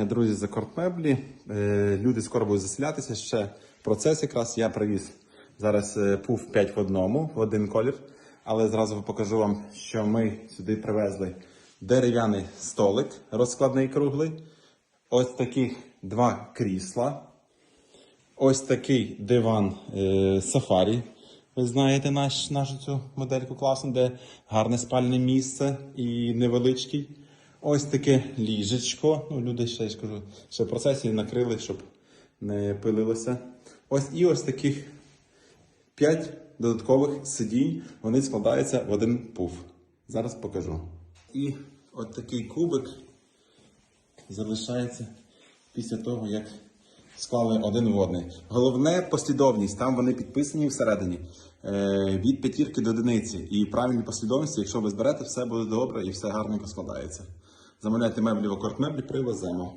побажання, друзі, за кортмеблі. Е, Люди скоро будуть заселятися. Ще процес якраз я привіз зараз е, пуф 5 в одному, в один колір. Але зразу покажу вам, що ми сюди привезли дерев'яний столик, розкладний круглий. Ось таких два крісла. Ось такий диван е, сафарі. Ви знаєте наш, нашу цю модельку класну, де гарне спальне місце і невеличкий. Ось таке ліжечко. Ну, люди ще я скажу, ще в процесі накрили, щоб не пилилося. Ось і ось таких 5 додаткових сидінь. Вони складаються в один пуф. Зараз покажу. І от такий кубик залишається після того, як склали один в одний. Головне послідовність, там вони підписані всередині е, від п'ятірки до одиниці. І правильні послідовності, якщо ви зберете, все буде добре і все гарненько складається. Замовляйте меблі в акорд меблі, привеземо.